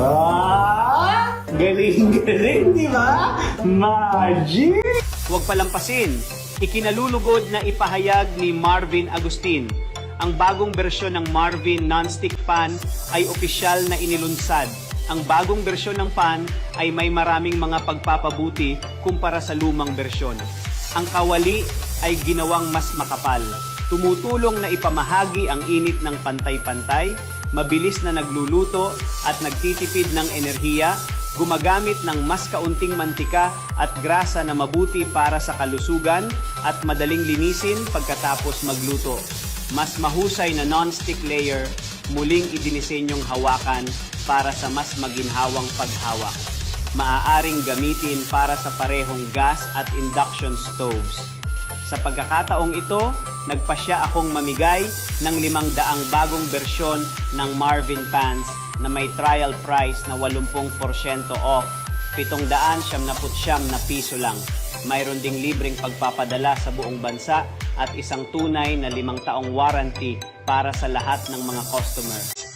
Ah! Galing-galing, di ba? Magic! Huwag palampasin, ikinalulugod na ipahayag ni Marvin Agustin. Ang bagong bersyon ng Marvin Non-Stick Pan ay opisyal na inilunsad. Ang bagong bersyon ng pan ay may maraming mga pagpapabuti kumpara sa lumang bersyon. Ang kawali ay ginawang mas makapal. Tumutulong na ipamahagi ang init ng pantay-pantay, mabilis na nagluluto at nagtitipid ng enerhiya gumagamit ng mas kaunting mantika at grasa na mabuti para sa kalusugan at madaling linisin pagkatapos magluto. Mas mahusay na non-stick layer, muling idinisenyong hawakan para sa mas maginhawang paghawak. Maaaring gamitin para sa parehong gas at induction stoves. Sa pagkakataong ito, nagpasya akong mamigay ng limang daang bagong bersyon ng Marvin Pants na may trial price na 80% off, 779 na piso lang. Mayroon ding libreng pagpapadala sa buong bansa at isang tunay na limang taong warranty para sa lahat ng mga customer.